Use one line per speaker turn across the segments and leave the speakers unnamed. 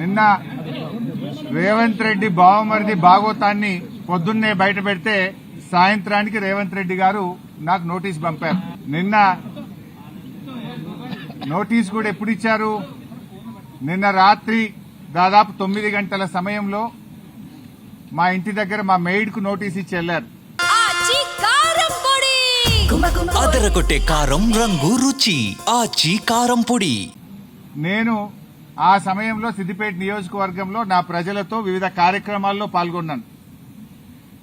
నిన్న రేవంత్ రెడ్డి బావమరిది భాగవతాన్ని పొద్దున్నే బయట పెడితే సాయంత్రానికి రేవంత్ రెడ్డి గారు నాకు నోటీస్ పంపారు. నిన్న నోటీస్ కూడా ఎప్పుడు ఇచ్చారు? నిన్న రాత్రి దాదాపు తొమ్మిది గంటల సమయంలో మా ఇంటి దగ్గర మా మెయిడ్కు నోటీస్ ఇచ్చి
వెళ్ళారు
అదరగొట్టే కారం రంగు రుచి. ఆచి కారం పొడి.
నేను ఆ సమయంలో సిద్దిపేట నియోజకవర్గంలో నా ప్రజలతో వివిధ కార్యక్రమాల్లో పాల్గొన్నాను.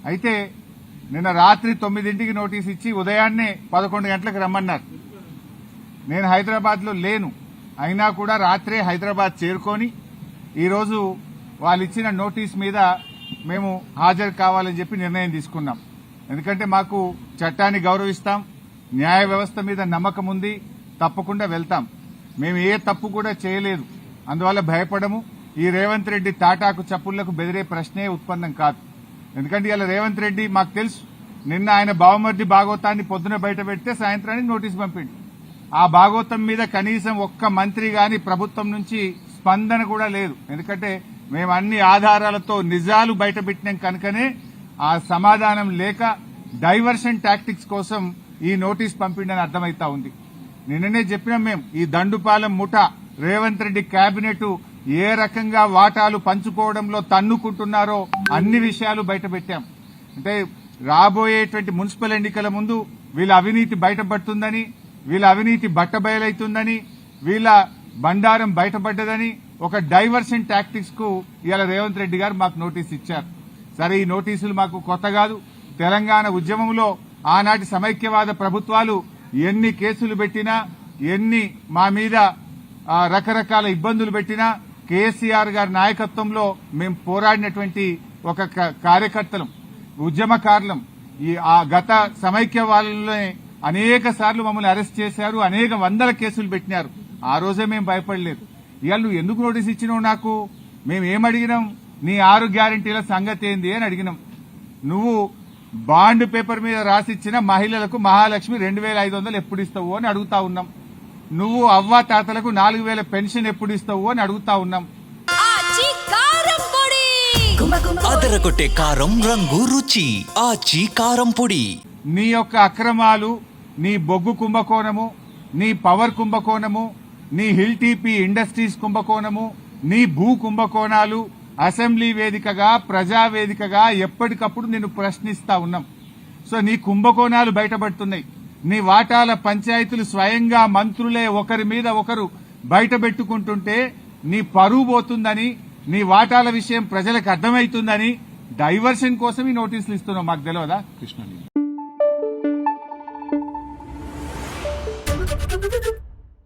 అయితే నిన్న రాత్రి తొమ్మిదింటికి నోటీస్ ఇచ్చి ఉదయాన్నే పదకొండు గంటలకు రమ్మన్నారు. నేను హైదరాబాద్లో లేను. అయినా కూడా రాత్రే హైదరాబాద్ చేరుకొని ఈరోజు వాళ్ళు ఇచ్చిన నోటీస్ మీద మేము హాజరు కావాలని చెప్పి నిర్ణయం తీసుకున్నాం. ఎందుకంటే మాకు చట్టాన్ని గౌరవిస్తాం న్యాయ వ్యవస్థ మీద నమ్మకం ఉంది తప్పకుండా వెళ్తాం. మేము ఏ తప్పు కూడా చేయలేదు. అందువల్ల భయపడము. ఈ రేవంత్ రెడ్డి తాటాకు చప్పుళ్ళకు బెదిరే ప్రశ్నే ఉత్పన్నం కాదు. ఎందుకంటే ఇలా రేవంత్ రెడ్డి మాకు తెలుసు నిన్న ఆయన బావమర్ది భాగవతాన్ని పొద్దున బయట పెడితే సాయంత్రానికి నోటీస్ పంపిండు. ఆ భాగవతం మీద కనీసం ఒక్క మంత్రి గాని ప్రభుత్వం నుంచి స్పందన కూడా లేదు. ఎందుకంటే మేము అన్ని ఆధారాలతో నిజాలు బయటపెట్టినాం కనుకనే ఆ సమాధానం లేక డైవర్షన్ టాక్టిక్స్ కోసం ఈ నోటీస్ పంపిండని అర్థమైతా ఉంది. నిన్ననే చెప్పినాం మేము ఈ దండుపాలెం ముఠ రేవంత్ రెడ్డి కేబినెట్ ఏ రకంగా వాటాలు పంచుకోవడంలో తన్నుకుంటున్నారో అన్ని విషయాలు బయటపెట్టాం అంటే రాబోయేటువంటి మున్సిపల్ ఎన్నికల ముందు వీళ్ళ అవినీతి బయటపడుతుందని వీళ్ళ అవినీతి బట్టబయలైతుందని వీళ్ళ బండారం బయటపడ్డదని ఒక డైవర్షన్ టాక్టిక్స్కు ఇవాళ రేవంత్ రెడ్డి గారు మాకు నోటీస్ ఇచ్చారు. సరే ఈ నోటీసులు మాకు కొత్త కాదు. తెలంగాణ ఉద్యమంలో ఆనాటి సమైక్యవాద ప్రభుత్వాలు ఎన్ని కేసులు పెట్టినా ఎన్ని మా మీద రకరకాల ఇబ్బందులు పెట్టినా కేసీఆర్ గారి నాయకత్వంలో మేము పోరాడినటువంటి ఒక క- కార్యకర్తలం ఉద్యమకారులం. ఈ ఆ గత సమైక్య వాళ్ళనే అనేక సార్లు మమ్మల్ని అరెస్ట్ చేశారు అనేక వందల కేసులు పెట్టినారు. ఆ రోజే మేము భయపడలేదు. ఇవాళ నువ్వు ఎందుకు నోటీస్ ఇచ్చినావు నాకు? మేము ఏమడిగినాం? నీ ఆరు గ్యారంటీల సంగతి ఏంది అని అడిగినాం. నువ్వు బాండ్ పేపర్ మీద రాసిచ్చిన మహిళలకు మహాలక్ష్మి రెండు వేల ఐదు వందలు ఎప్పుడు ఇస్తావు అని అడుగుతా ఉన్నాం. నువ్వు అవ్వ తాతలకు నాలుగు వేల పెన్షన్ ఎప్పుడు ఇస్తావు అని అడుగుతా ఉన్నాం.
అదరగొట్టే కారం రంగు రుచి ఆచి కారం పొడి.
నీ యొక్క అక్రమాలు నీ బొగ్గు కుంభకోణము నీ పవర్ కుంభకోణము నీ హిల్ టీపీ ఇండస్ట్రీస్ కుంభకోణము నీ భూ కుంభకోణాలు అసెంబ్లీ వేదికగా ప్రజా వేదికగా ఎప్పటికప్పుడు నిన్ను ప్రశ్నిస్తా ఉన్నాం. సో నీ కుంభకోణాలు బయటపడుతున్నాయి. నీ వాటాల పంచాయతీలు స్వయంగా మంత్రులే ఒకరి మీద ఒకరు బయట పెట్టుకుంటుంటే నీ పరువు పోతుందని నీ వాటాల విషయం ప్రజలకు అర్థమవుతుందని డైవర్షన్ కోసం ఈ నోటీసులు ఇస్తున్నావు. మాకు తెలియదా కృష్ణ